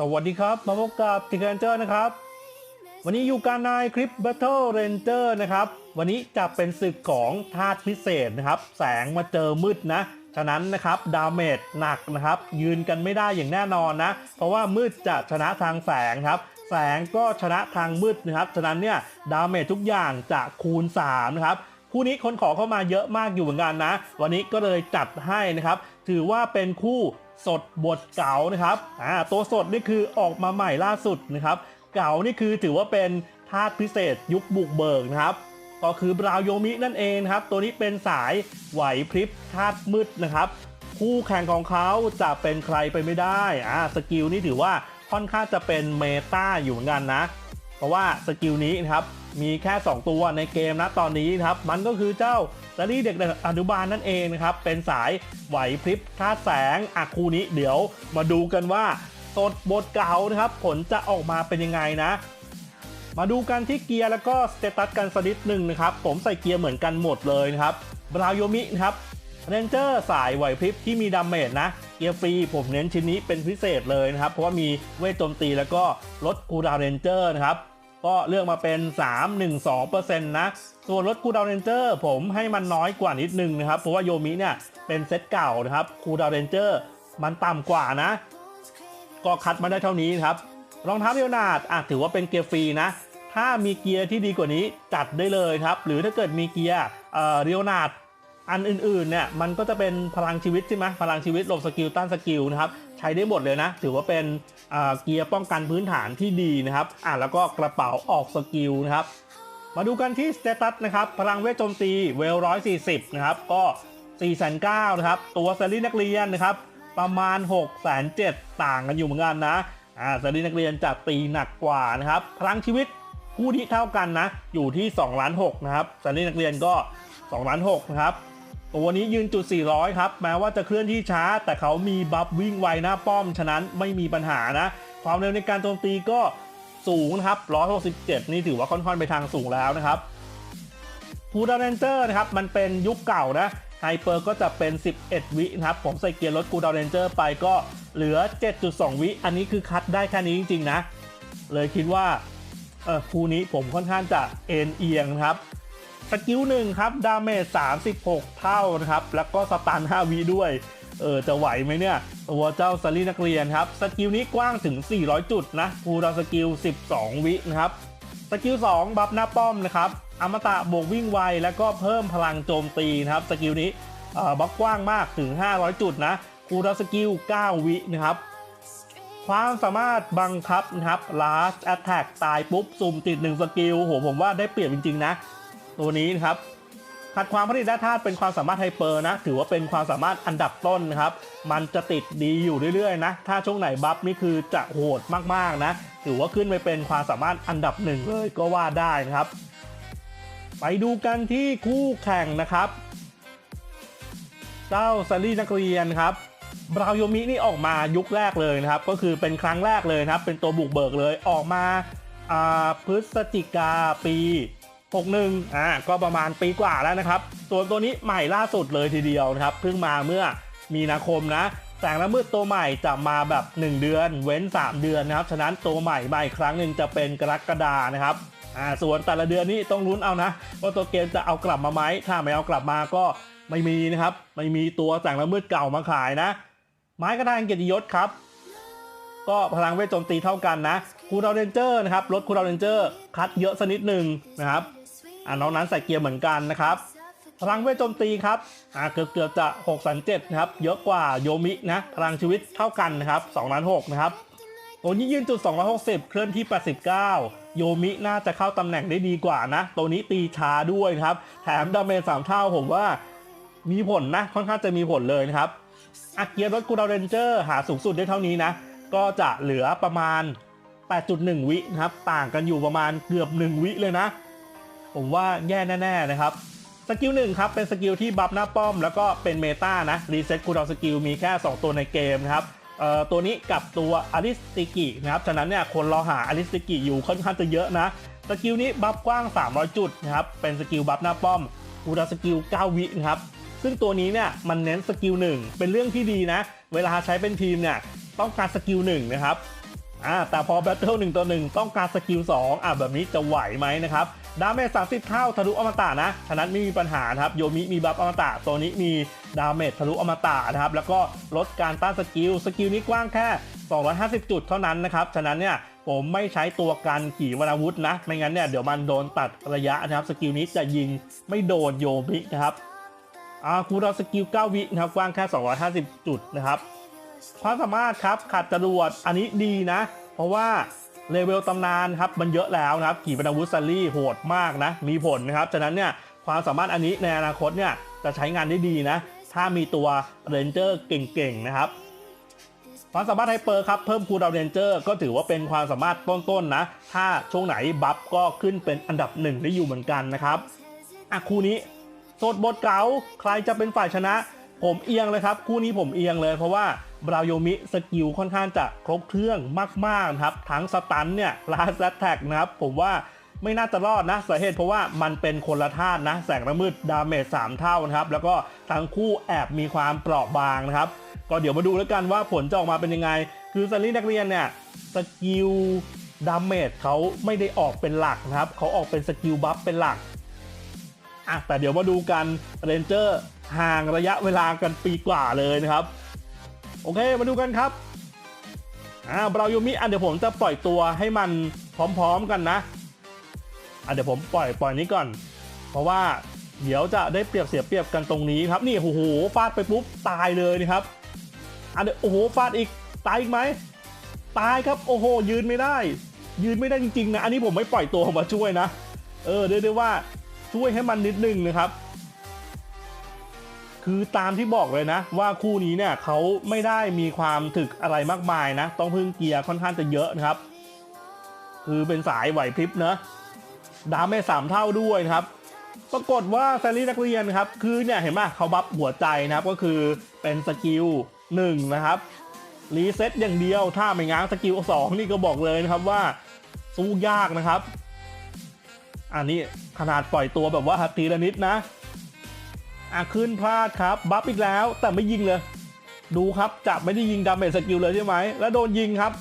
สวัสดีครับ มาพบกับติกเรนเจอร์นะครับ วันนี้อยู่กันในคลิป Battle Ranger นะครับ วันนี้จะเป็นศึกของธาตุพิเศษนะครับ แสงมาเจอมืดนะ ฉะนั้นนะครับดาเมจหนักนะครับ ยืนกันไม่ได้อย่างแน่นอนนะ เพราะว่ามืดจะชนะทางแสงครับ แสงก็ชนะทางมืดนะครับ ฉะนั้นเนี่ยดาเมจทุกอย่างจะคูณ3นะครับคู่นี้คนขอเข้ามาเยอะมากอยู่เหมือนกันนะ วันนี้ก็เลยจัดให้นะครับ ถือว่าเป็นคู่ สดบทเก่านะครับอ่าตัวสดนี่คือออกมาใหม่ล่าสุดนะครับ เก่านี่คือถือว่าเป็นธาตุพิเศษยุคบุกเบิกนะครับก็คือบราวโยมินั่นเองครับ ตัวนี้เป็นสายไหวพริบธาตุมืดนะครับ คู่แข่งของเขาจะเป็นใครไปไม่ได้อ่าสกิลนี้ถือว่าค่อนข้างจะเป็นเมตาอยู่เหมือนกันนะ เพราะว่าสกิลนี้นะครับมีแค่ 2 ตัวในเกมนะตอนนี้นะครับ มันก็คือเจ้า ซารีเด็กอนุบาลนั่นเองนะครับ เป็นสายไหวพริบธาแสงอะคูนี้เดี๋ยวมาดูกันว่าสดบทเก่านะครับ ผลจะออกมาเป็นยังไงนะ มาดูกันที่เกียร์แล้วก็สเตตัสกันสักนิดหนึ่งนะครับ ผมใส่เกียร์เหมือนกันหมดเลยนะครับบราวโยมินะครับเรนเจอร์สายไหวพริบที่มีดาเมจนะเกียร์ฟรีผมเน้นชิ้นนี้เป็นพิเศษเลยนะครับ เพราะว่ามีเวทโจมตีแล้วก็ลดคูดาวน์เรนเจอร์นะครับ ก็เลือกมาเป็น 312%นะส่วนลดคูดาวเรนเจอร์ผมให้มันน้อยกว่านิดนึงนะครับ เพราะว่าโยมิเนี่ยเป็นเซตเก่านะครับคูดาวเรนเจอร์มันต่ำกว่านะ ก็คัดมาได้เท่านี้ครับรองเท้าเรียวนาดอะถือว่าเป็นเกียร์ฟรีนะ ถ้ามีเกียร์ที่ดีกว่านี้จัดได้เลยครับ หรือถ้าเกิดมีเกียร์เรียวนาดอันอื่นๆเนี่ยมันก็จะเป็นพลังชีวิตใช่ไหมพลังชีวิตหลบสกิลต้านสกิลนะครับ ช้ได้หมดเลยนะ ถือว่าเป็นเกียร์ป้องกันพื้นฐานที่ดีนะครับอะแล้วก็กระเป๋าออกสกิลนะครับมาดูกันที่สเตตัสนะครับพลังเวทโจมตีเวล140นะครับก็4,900นะครับตัวเซรีนักเรียนนะครับประมาณ6,700ต่างกันอยู่เหมือนกันนะอ่าเซรีนักเรียนจะตีหนักกว่านะครับพลังชีวิตคู่ที่เท่ากันนะอยู่ที่2ล้าน6นะครับเซรีนักเรียนก็2ล้าน6นะครับ ตัวนี้ยืนจุด 400 ครับ แม้ว่าจะเคลื่อนที่ช้า แต่เขามีบัฟวิ่งไวหน้าป้อม ฉะนั้นไม่มีปัญหานะ ความเร็วในการโจมตีก็สูงนะครับ 167 นี่ถือว่าค่อนข้างไปทางสูงแล้วนะครับพูดาเรนเจอร์นะครับ มันเป็นยุคเก่านะไฮเปอร์ก็จะเป็น 11 วินะครับ ผมใส่เกียร์รถกูดาวเรนเจอร์ไปก็เหลือ 7.2 วิ อันนี้คือคัดได้แค่นี้จริง ๆ นะ เลยคิดว่าเออคู่นี้ผมค่อนข้างจะเอ็นเอียงนะครับ สกิลหนึ่งครับ ดาเมจ 36 เท่านะครับ แล้วก็สตัน5วิด้วย เออ จะไหวไหมเนี่ยตัวเจ้าซารีนักเรียนครับ สกิลนี้กว้างถึง 400 จุดนะฟูดาสกิล 12 วินะครับ สกิล 2 บัฟหน้าป้อมนะครับ อมตะบวกวิ่งไว แล้วก็เพิ่มพลังโจมตีนะครับ สกิลนี้เอ่อบัฟกว้างมากถึง 500 จุดนะฟูดาสกิล 9 วินะครับความสามารถบังคับนะครับ last attack ตายปุ๊บ สุ่มติด 1 สกิล โห ผมว่าได้เปรียบจริง ๆ นะ ตัวนี้นะครับขัดความผลิตและธาตุเป็นความสามารถไฮเปอร์นะ ถือว่าเป็นความสามารถอันดับต้นนะครับ มันจะติดดีอยู่เรื่อยๆนะ ถ้าช่วงไหนบัฟนี่คือจะโหดมากๆนะ ถือว่าขึ้นไปเป็นความสามารถอันดับหนึ่งเลยก็ว่าได้นะครับ ไปดูกันที่คู่แข่งนะครับ เจ้าซารีนักเรียนครับบราโยมินี่ออกมายุคแรกเลยนะครับ ก็คือเป็นครั้งแรกเลยนะครับ เป็นตัวบุกเบิกเลยออกมาอ่าพฤศจิกาปี 61อ่าก็ประมาณปีกว่าแล้วนะครับ ส่วนตัวนี้ใหม่ล่าสุดเลยทีเดียวนะครับ เพิ่งมาเมื่อมีนาคมนะแสงละมืดตัวใหม่จะมาแบบ 1 เดือน เว้น 3 เดือนนะครับ ฉะนั้นตัวใหม่มาอีกครั้งหนึ่งจะเป็นกรกฎานะครับอ่าส่วนแต่ละเดือนนี้ต้องลุ้นเอานะว่าตัวเกมจะเอากลับมาไหมถ้าไม่เอากลับมาก็ไม่มีนะครับ ไม่มีตัวแสงละมืดเก่ามาขายนะ ไม้กระดานเกียรติยศครับ ก็พลังเวทโจมตีเท่ากันนะคูดาวเรนเจอร์นะครับลดคูดาวเรนเจอร์คัดเยอะสักนิดหนึ่งนะครับ อ่าน้องนั้นใส่เกียร์เหมือนกันนะครับพลังเวทโจมตีครับอ่าเกือบเกือบๆจะ6 3 7นะครับ เยอะกว่าโยมินะ พลังชีวิตเท่ากันนะครับ2ล้าน6นะครับตัวนี้ยืนจุด 260 เคลื่อนที่ 89 โยมิน่าจะเข้าตำแหน่งได้ดีกว่านะ ตัวนี้ตีช้าด้วยครับ แถมดาเมจ3เท่าผมว่ามีผลนะ ค่อนข้างจะมีผลเลยนะครับอักเกียร์รถกูดาวเรนเจอร์หาสูงสุดได้เท่านี้นะ ก็จะเหลือประมาณ 8.1 วินะครับ ต่างกันอยู่ประมาณเกือบ 1 วิเลยนะ ผมว่าแย่แน่ๆนะครับสกิลหนึ่งครับเป็นสกิลที่บัฟหน้าป้อม แล้วก็เป็นเมตานะรีเซ็ตคูลดาวน์สกิลมีแค่ 2 ตัวในเกมนะครับตัวนี้กับตัวอลิสติกินะครับฉะนั้นเนี่ยคนรอหาอลิสติกิอยู่ค่อนข้างจะเยอะนะสกิลนี้บัฟกว้าง 300 จุดนะครับเป็นสกิลบัฟหน้าป้อมคูลดาวน์สกิล 9 วินะครับซึ่งตัวนี้เนี่ยมันเน้นสกิลหนึ่งเป็นเรื่องที่ดีนะ เวลาใช้เป็นทีมเนี่ยต้องการสกิลหนึ่งนะครับอ่าแต่พอแบทเทิลหนึ่งต่อหนึ่งต้องการสกิล2อะแบบนี้จะไหวไหมนะครับ ดาเมจ30 เท่าทะลุอมตะนะฉะนั้นไม่มีปัญหานะครับ โยมิมีบัฟอมตะ ตัวนี้มีดาเมจทะลุอมตะนะครับ แล้วก็ลดการต้านสกิล สกิลนี้กว้างแค่ 250 จุดเท่านั้นนะครับ ฉะนั้นเนี่ยผมไม่ใช้ตัวกันขี่วนาวุธนะ ไม่งั้นเนี่ยเดี๋ยวมันโดนตัดระยะนะครับ สกิลนี้จะยิงไม่โดนโยมินะครับอ่าคูดาวน์สกิล 9 วินะครับ กว้างแค่ 250 จุดนะครับ ความสามารถครับขัดจรวด อันนี้ดีนะ เพราะว่า เลเวลตำนานครับมันเยอะแล้วนะครับขี่ปนาวุธซัลลี่โหดมากนะ มีผลนะครับฉะนั้นเนี่ยความสามารถอันนี้ในอนาคตเนี่ยจะใช้งานได้ดีนะ ถ้ามีตัวเรนเจอร์เก่งๆนะครับความสามารถไฮเปอร์ครับเพิ่มคูลดาวเรนเจอร์ก็ถือว่าเป็นความสามารถต้นๆนะ ถ้าช่วงไหนบัฟก็ขึ้นเป็นอันดับหนึ่งได้อยู่เหมือนกันนะครับอะคู่นี้โสดบทเก๋าใครจะเป็นฝ่ายชนะ ผมเอียงเลยครับ คู่นี้ผมเอียงเลยเพราะว่า บราวโยมิสกิลค่อนข้างจะครบเครื่องมากๆนะครับทั้งสตันเนี่ยลาสแท็กนะครับผมว่าไม่น่าจะรอดนะสาเหตุเพราะว่ามันเป็นคนละธาตุนะ แสงระมืดดาเมจ3เท่านะครับ แล้วก็ทั้งคู่แอบมีความเปราะบางนะครับ ก็เดี๋ยวมาดูแล้วกันว่าผลจะออกมาเป็นยังไง คือซันลี่นักเรียนเนี่ยสกิลดาเมจเขาไม่ได้ออกเป็นหลักนะครับเขาออกเป็นสกิลบัฟเป็นหลักอะแต่เดี๋ยวมาดูกันเรนเจอร์ห่างระยะเวลากันปีกว่าเลยนะครับ โอเคมาดูกันครับอ่าบราวยูมิอะเดี๋ยวผมจะปล่อยตัวให้มันพร้อมๆกันนะอะเดี๋ยวผมปล่อยปล่อยนี้ก่อน เพราะว่าเดี๋ยวจะได้เปรียบเสียเปรียบกันตรงนี้ครับ นี่โอ้โหฟาดไปปุ๊บตายเลยนะครับอะเดี๋ยวโอ้โหฟาดอีกตายอีกไหมตายครับโอ้โห ยืนไม่ได้ ยืนไม่ได้จริงๆนะอันนี้ผมไม่ปล่อยตัวมาช่วยนะ เออเรียกได้ว่าช่วยให้มันนิดนึงนะครับ คือตามที่บอกเลยนะ ว่าคู่นี้เนี่ยเขาไม่ได้มีความถึกอะไรมากมายนะ ต้องพึ่งเกียร์ค่อนข้างจะเยอะนะครับ คือเป็นสายไหวพริบเนอะดาเมจสามเท่าด้วยนะครับ ปรากฏว่าแซลลี่นักเรียนครับ คือเนี่ยเห็นไหมเขาบัฟหัวใจนะครับก็คือเป็นสกิลหนึ่งนะครับรีเซ็ตอย่างเดียวถ้าไม่ง้างสกิลสองนี่ก็บอกเลยนะครับว่าสู้ยากนะครับ อันนี้ขนาดปล่อยตัวแบบว่าทีละนิดนะ อะขึ้นพลาดครับบัฟอีกแล้วแต่ไม่ยิงเลย ดูครับจะไม่ได้ยิงดาเมจสกิลเลยใช่ไหมแล้วโดนยิงครับ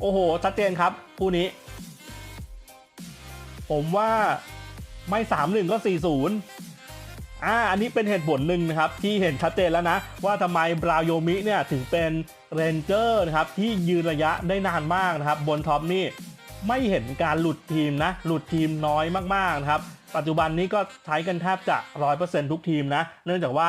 โอ้โหชัดเจนครับคู่นี้ ผมว่าไม่3 1ก็4 0อ่าอันนี้เป็นเหตุผลหนึ่งนะครับ ที่เห็นชัดเจนแล้วนะ ว่าทำไมบราโยมิเนี่ยถึงเป็นเรนเจอร์นะครับ ที่ยืนระยะได้นานมากนะครับ บนท็อปนี่ไม่เห็นการหลุดทีมนะ หลุดทีมน้อยมากๆนะครับ ปัจจุบันนี้ก็ใช้กันแทบจะ 100%ทุกทีมนะ เนื่องจากว่า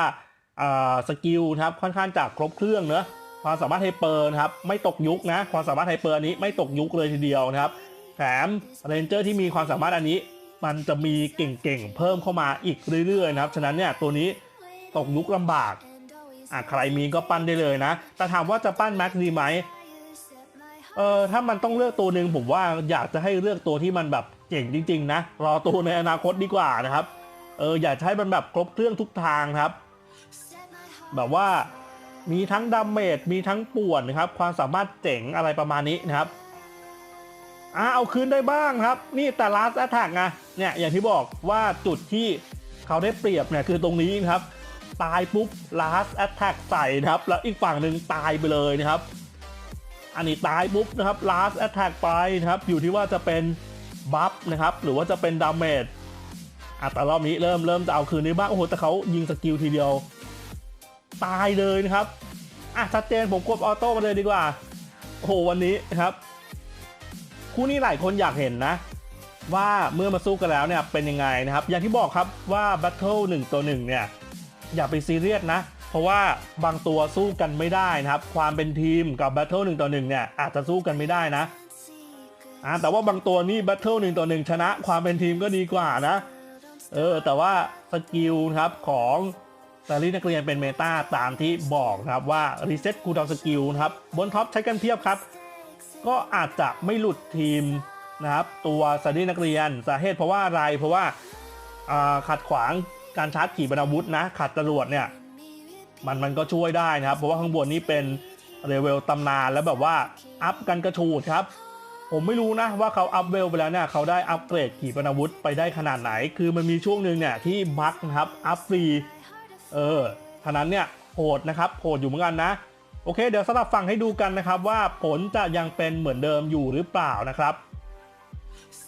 สกิลครับค่อนข้างจะครบเครื่องเนอะความสามารถไฮเปอร์นะครับไม่ตกยุคนะ ความสามารถไฮเปอร์อันนี้ไม่ตกยุคเลยทีเดียวนะครับ แถมเรนเจอร์ที่มีความสามารถอันนี้ มันจะมีเก่งๆเพิ่มเข้ามาอีกเรื่อยๆนะครับ ฉะนั้นเนี่ยตัวนี้ตกยุคลำบากอะใครมีก็ปั้นได้เลยนะ แต่ถามว่าจะปั้นแม็กดีไหมเออถ้ามันต้องเลือกตัวหนึ่งผมว่าอยากจะให้เลือกตัวที่มันแบบ เก่งจริง ๆ นะ รอตัวในอนาคตดีกว่านะครับ เอออยากให้มันแบบครบเครื่องทุกทางครับ แบบว่ามีทั้งดาเมจมีทั้งป่วนนะครับ ความสามารถเจ๋งอะไรประมาณนี้นะครับอ่าเอาคืนได้บ้างครับ นี่แต่ last attack ไงเนี่ยอย่างที่บอกว่าจุดที่เขาได้เปรียบเนี่ยคือตรงนี้นะครับ ตายปุ๊บ last attack ใส่นะครับ แล้วอีกฝั่งหนึ่งตายไปเลยนะครับ อันนี้ตายปุ๊บนะครับ last attack ไปนะครับ อยู่ที่ว่าจะเป็น บัฟนะครับ หรือว่าจะเป็นดาเมจอะแต่รอบนี้เริ่มเริ่มจะเอาคืนได้บ้างโอ้โหแต่เขายิงสกิลทีเดียว ตายเลยนะครับอะชัดเจนผมกดออโต้มาเลยดีกว่าโอ้โหวันนี้นะครับ คู่นี้หลายคนอยากเห็นนะ ว่าเมื่อมาสู้กันแล้วเนี่ยเป็นยังไงนะครับ อย่างที่บอกครับว่า Battle 1ตัว1เนี่ยอย่าไปซีเรียสนะ เพราะว่าบางตัวสู้กันไม่ได้นะครับ ความเป็นทีมกับ Battle 1ต่อ1เนี่ยอาจจะสู้กันไม่ได้นะ อ่าแต่ว่าบางตัวนี่ Battle 1ต่อ1ชนะความเป็นทีมก็ดีกว่านะ เออ แต่ว่าสกิลครับของแต่ลีนักเรียนเป็นเมตาตามที่บอกนะครับว่า Reset Cooldown Skill นะครับ บนท็อปใช้กันเพียบครับ ก็อาจจะไม่หลุดทีมนะครับ ตัวสตรีนักเรียนสาเหตุเพราะว่าอะไรเพราะว่าอ่าขัดขวางการชาร์จขีปนาวุธนะ ขัดจรวดเนี่ย มันมันก็ช่วยได้นะครับ เพราะว่าข้างบนนี้เป็นเรเวลตำนานแล้วแบบว่า อัพกันกระชูดครับ ผมไม่รู้นะว่าเขาอัพเวลไปแล้วเนี่ยเขาได้อัพเกรดขีปนาวุธไปได้ขนาดไหน คือมันมีช่วงหนึ่งเนี่ยที่บัคนะครับอัพฟรีเออท่านั้นเนี่ยโหดนะครับโหดอยู่เหมือนกันนะ โอเค เดี๋ยวสลับฟังให้ดูกันนะครับ ว่าผลจะยังเป็นเหมือนเดิมอยู่หรือเปล่านะครับ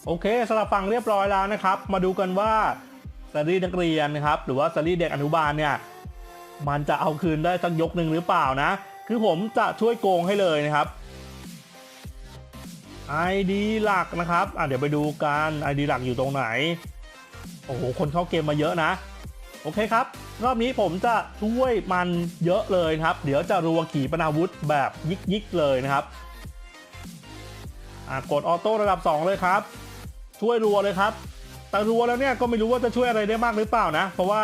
โอเคสลับฟังเรียบร้อยแล้วนะครับ มาดูกันว่าซีรีนักเรียนนะครับหรือว่าซีรีเด็กอนุบาลเนี่ยมันจะเอาคืนได้สักยกหนึ่งหรือเปล่านะ คือผมจะช่วยโกงให้เลยนะครับ ID หลักนะครับอะเดี๋ยวไปดูกัน ID หลักอยู่ตรงไหน โอ้โห คนเข้าเกมมาเยอะนะ โอเคครับ รอบนี้ผมจะช่วยมันเยอะเลยนะครับ เดี๋ยวจะรัวขี่ปนาวุธแบบยิกๆเลยนะครับอะกดออโต้ระดับ 2 เลยครับ ช่วยรัวเลยครับ แต่รัวแล้วเนี่ยก็ไม่รู้ว่าจะช่วยอะไรได้มากหรือเปล่านะ เพราะว่า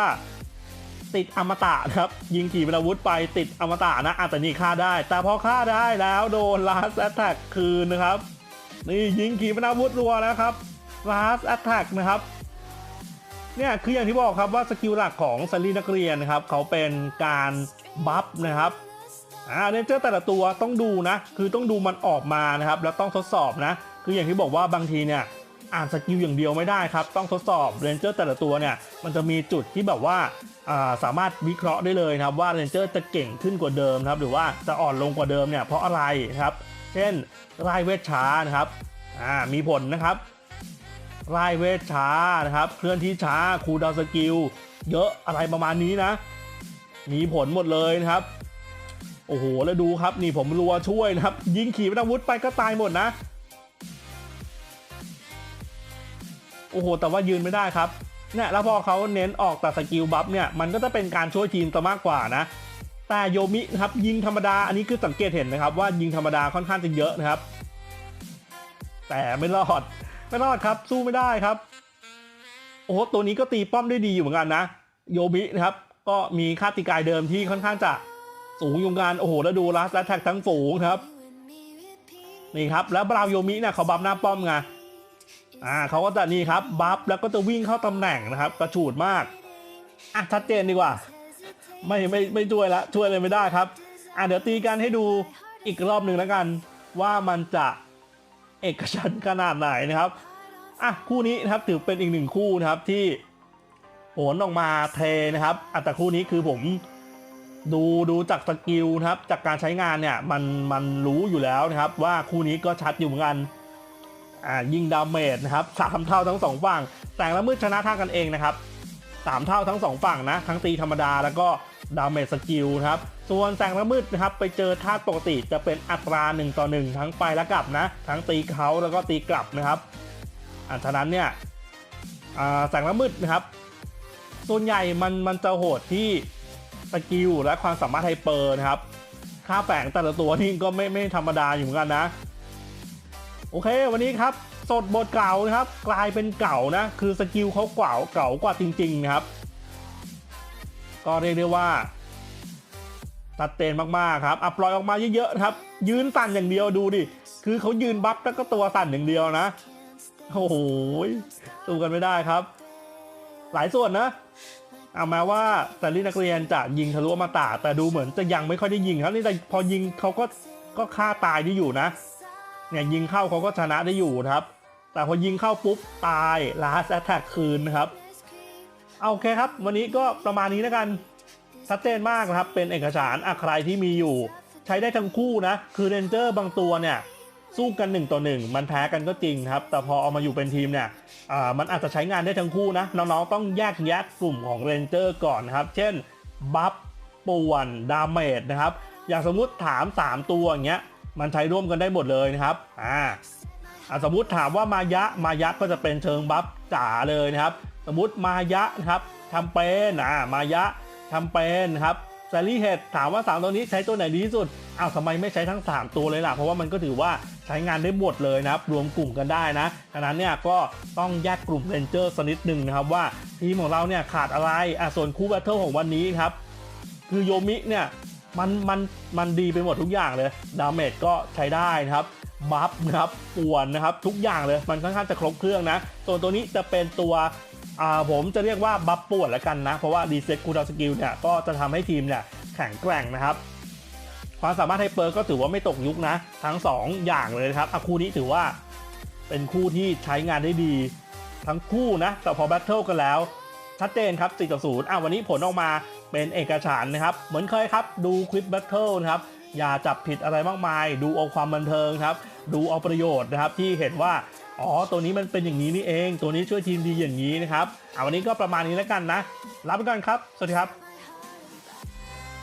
ติดอมตะครับ ยิงขี่ปนาวุธไปติดอมตะนะอะแต่นี่ฆ่าได้ แต่พอฆ่าได้แล้วโดน last attack คืนนะครับ นี่ยิงขีปนาวุธรัวแล้วครับ last attack นะครับเนี่ยคืออย่างที่บอกครับว่าสกิลหลักของซันลี่นักเรียนนะครับเขาเป็นการบัฟนะครับอ่าเรนเจอร์แต่ละตัวต้องดูนะ คือต้องดูมันออกมานะครับ แล้วต้องทดสอบนะ คืออย่างที่บอกว่าบางทีเนี่ยอ่านสกิลอย่างเดียวไม่ได้ครับ ต้องทดสอบเรนเจอร์แต่ละตัวเนี่ยมันจะมีจุดที่แบบว่าสามารถวิเคราะห์ได้เลยนะครับว่าเรนเจอร์จะเก่งขึ้นกว่าเดิมครับหรือว่าจะอ่อนลงกว่าเดิมเนี่ยเพราะอะไรครับ เช่นไล่เวทช้านะครับอ่ามีผลนะครับไล่เวทช้านะครับ เคลื่อนที่ช้าคูดาวสกิล เยอะอะไรประมาณนี้นะ มีผลหมดเลยนะครับ โอ้โห แล้วดูครับ นี่ผมรัวช่วยนะครับ ยิงขี่ปนาวุธไปก็ตายหมดนะ โอ้โห แต่ว่ายืนไม่ได้ครับเนี่ยแล้วพอเขาเน้นออกแต่สกิลบัฟเนี่ย มันก็จะเป็นการช่วยทีมซะมากกว่านะ แต่โยมินะครับยิงธรรมดาอันนี้คือสังเกตเห็นนะครับว่ายิงธรรมดาค่อนข้างจะเยอะนะครับ แต่ไม่รอดไม่รอดครับสู้ไม่ได้ครับ โอ้โหตัวนี้ก็ตีป้อมได้ดีอยู่เหมือนกันนะโยมินะครับ ก็มีค่าตีกายเดิมที่ค่อนข้างจะสูงอยู่เหมือนกันโอ้โหแล้วดูลัสและแท็กทั้งฝูงครับนี่ครับแล้วบราวโยมิเนี่ยเขาบัฟหน้าป้อมไงอ่าเขาก็จะนี่ครับบัฟแล้วก็จะวิ่งเข้าตำแหน่งนะครับ กระฉูดมากอะชัดเจนดีกว่า ไม่ไม่ไม่ช่วยละช่วยเลยไม่ได้ครับ อะเดี๋ยวตีกันให้ดูอีกรอบหนึ่งแล้วกัน ว่ามันจะเอกฉันขนาดไหนนะครับอะคู่นี้นะครับถือเป็นอีกหนึ่งคู่นะครับที่โหนออกมาเทนะครับอะแต่คู่นี้คือผมดูดูจากสกิลนะครับจากการใช้งานเนี่ยมันมันรู้อยู่แล้วนะครับ ว่าคู่นี้ก็ชัดอยู่เหมือนกันอ่ายิงดาเมจนะครับสามเท่าทั้งสองฝั่งแต่ละมืดชนะท่ากันเองนะครับสามเท่าทั้งสองฝั่งนะทั้งตีธรรมดาแล้วก็ ดาเมจสกิลนะครับ ส่วนแสงละมืดนะครับไปเจอธาตุปกติจะเป็นอัตรา 1 ต่อ 1 ทั้งไปและกลับนะ ทั้งตีเขาแล้วก็ตีกลับนะครับอ่าฉะนั้นเนี่ยแสงละมืดนะครับ ส่วนใหญ่มันมันจะโหดที่สกิลและความสามารถไฮเปอร์นะครับ ค่าแฝงแต่ละตัวนี่ก็ไม่ไม่ธรรมดาอยู่เหมือนกันนะ โอเควันนี้ครับสดบทเก่านะครับ กลายเป็นเก่านะ คือสกิลเขาเก่าเก่ากว่าจริงๆนะครับ ก็เรียกได้ว่าตัดเตนมากๆครับอัปลอยออกมาเยอะๆครับ ยืนสั่นอย่างเดียวดูดิ คือเขายืนบัฟแล้วก็ตัวสั่นอย่างเดียวนะ โอ้โหสู้กันไม่ได้ครับ หลายส่วนนะ เอาแม้ว่าแต่ลี่นักเรียนจะยิงทะลุมาตาแต่ดูเหมือนจะยังไม่ค่อยได้ยิงครับ นี่แต่พอยิงเขาก็ก็ฆ่าตายได้อยู่นะ เนี่ยยิงเข้าเขาก็ชนะได้อยู่ครับ แต่พอยิงเข้าปุ๊บตาย last attack คืนครับ เอาโอเคครับ วันนี้ก็ประมาณนี้แล้วกันชัดเจนมากนะครับ เป็นเอกสารอะใครที่มีอยู่ ใช้ได้ทั้งคู่นะ คือเรนเจอร์บางตัวเนี่ย สู้กัน 1 ต่อ 1 มันแพ้กันก็จริงครับ แต่พอเอามาอยู่เป็นทีมเนี่ยมันอาจจะใช้งานได้ทั้งคู่นะ น้องๆ ต้องแยกแยะกลุ่มของเรนเจอร์ก่อนนะครับ เช่น บัฟป่วน ดาเมจนะครับ อย่างสมมุติถาม 3 ตัวอย่างเงี้ย มันใช้ร่วมกันได้หมดเลยนะครับ อ่าสมมุติถามว่ามายะ มายะก็จะเป็นเชิงบัฟจ๋าเลยนะครับ สมมติมายะนะครับทำเป็นอ่ามายะทำเป็นนะครับแซลลี่เฮดถามว่า 3 ตัวนี้ใช้ตัวไหนดีที่สุดอ้าวทำไมไม่ใช้ทั้ง 3 ตัวเลยล่ะ เพราะว่ามันก็ถือว่าใช้งานได้หมดเลยนะครับ รวมกลุ่มกันได้นะฉะนั้นเนี่ยก็ต้องแยกกลุ่มเรนเจอร์สนิดหนึ่งนะครับว่าทีมของเราเนี่ยขาดอะไรอะส่วนคู่แบทเทิลของวันนี้ครับ คือโยมิเนี่ยมันมันมันดีไปหมดทุกอย่างเลย ดาเมจก็ใช้ได้นะครับบัฟนะครับป่วนนะครับ ทุกอย่างเลยมันค่อนข้างจะครบเครื่องนะส่วนตัวนี้จะเป็นตัว อ่าผมจะเรียกว่าบัฟปวนแล้วกันนะ เพราะว่าดีเซ็ตคูดาวสกิลเนี่ยก็จะทำให้ทีมเนี่ยแข็งแกร่งนะครับ ความสามารถไฮเปอร์ก็ถือว่าไม่ตกยุคนะ ทั้ง 2 อย่างเลยครับอะคู่นี้ถือว่าเป็นคู่ที่ใช้งานได้ดี ทั้งคู่นะ แต่พอแบทเทิลกันแล้ว ชัดเจนครับ4ต่อ0อะวันนี้ผลออกมาเป็นเอกฉันนะครับ เหมือนเคยครับดูคลิปแบทเทิลนะครับอย่าจับผิดอะไรมากมาย ดูเอาความบันเทิงครับ ดูเอาประโยชน์นะครับที่เห็นว่า อ๋อ ตัวนี้มันเป็นอย่างนี้นี่เอง ตัวนี้ช่วยทีมดีอย่างนี้นะครับ เอาวันนี้ก็ประมาณนี้แล้วกันนะลาไปก่อนครับ สวัสดีครับ